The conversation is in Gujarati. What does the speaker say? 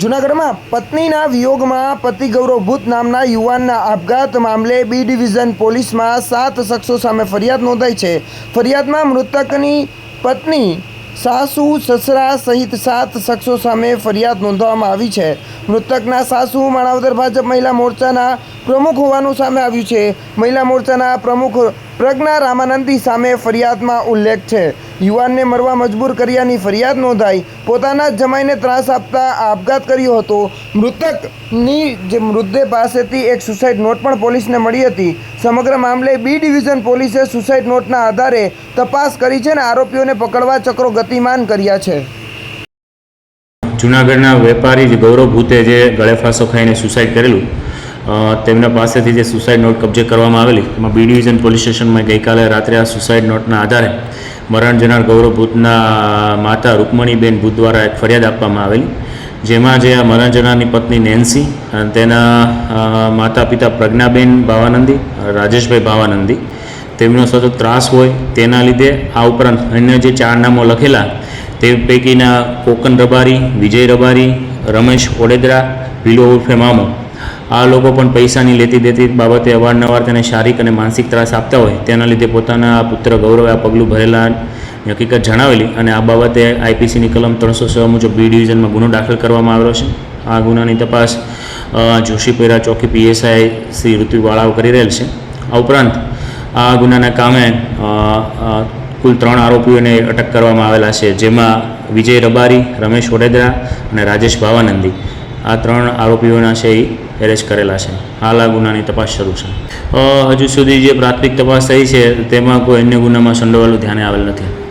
જૂનાગઢમાં પત્નીના વિયોગમાં પતિ ગૌરવ ભૂત નામના યુવાનના આપઘાત મામલે બી ડિવિઝન પોલીસમાં સાત શખ્સો સામે ફરિયાદ નોંધાઈ છે. ફરિયાદમાં મૃતકની પત્ની, સાસુ, સસરા સહિત સાત શખ્સો સામે ફરિયાદ નોંધવામાં આવી છે. મૃતકના સાસુ માણાવદર ભાજપ મહિલા મોરચાના પ્રમુખ હોવાનું સામે આવ્યું છે. મહિલા મોરચાના પ્રમુખ પ્રજ્ઞા રામાનંદી સામે ફરિયાદમાં ઉલ્લેખ છે. યુવાનને મરવા મજબૂર કર્યાની ફરિયાદ નોંધાઈ પોતાના જમાઈને ત્રાસ આપતા આપઘાત કર્યો હતો. મૃતકની જે મૃતદેહ પાસેથી એક સુસાઇડ નોટ પણ પોલીસને મળી હતી. સમગ્ર મામલે બી ડિવિઝન પોલીસે સુસાઇડ નોટના આધારે તપાસ કરી છે અને આરોપીઓને પકડવા ચક્રો ગતિમાન કર્યા છે. જુનાગઢના વેપારી ગૌરવ ભૂતે જે ગળેફાંસો ખાઈને સુસાઇડ કરેલું તેમના પાસેથી જે સુસાઇડ નોટ કબજે કરવામાં આવેલી, એમાં બી ડિવિઝન પોલીસ સ્ટેશનમાં ગઈકાલે રાત્રે આ સુસાઇડ નોટના આધારે મરણ જનાર ગૌરવ ભૂતના માતા રૂકમણીબેન ભૂત દ્વારા એક ફરિયાદ આપવામાં આવેલી, જેમાં જે આ મરણ જનારની પત્ની નેન્સી અને તેના માતા પિતા પ્રજ્ઞાબેન ભાવાનંદી, રાજેશભાઈ ભાવાનંદી, તેમનો સતત ત્રાસ હોય તેના લીધે આ ઉપરાંત અન્ય જે ચાર નામો લખેલા, તે પૈકીના કોકન રબારી, વિજય રબારી, રમેશ ઓડેદરા વિલો ઉર્ફે મામો આ લોકો પણ પૈસાની લેતી દેતી બાબતે અવારનવાર તેને શારીરિક અને માનસિક ત્રાસ આપતા હોય, તેના લીધે પોતાના પુત્ર ગૌરવે આ પગલું ભરેલા હકીકત જણાવેલી અને આ બાબતે આઈપીસીની કલમ ત્રણસો છ મુજબ બી ડિવિઝનમાં ગુનો દાખલ કરવામાં આવેલો છે. આ ગુનાની તપાસ જોશીપેરા ચોકી પીએસઆઈ શ્રી ઋતુવાળાઓ કરી રહેલ છે. આ ઉપરાંત આ ગુનાના કામે કુલ ત્રણ આરોપીઓને અટક કરવામાં આવેલા છે, જેમાં વિજય રબારી, રમેશ વડેદરા અને રાજેશ ભાવાનંદી. આ ત્રણ આરોપીઓના છે એ એરેસ્ટ કરેલા છે. હાલ આ ગુનાની તપાસ શરૂ છે. હજુ સુધી જે પ્રાથમિક તપાસ થઈ છે, તેમાં કોઈ અન્ય ગુનામાં સંડોવાયેલું ધ્યાને આવેલ નથી.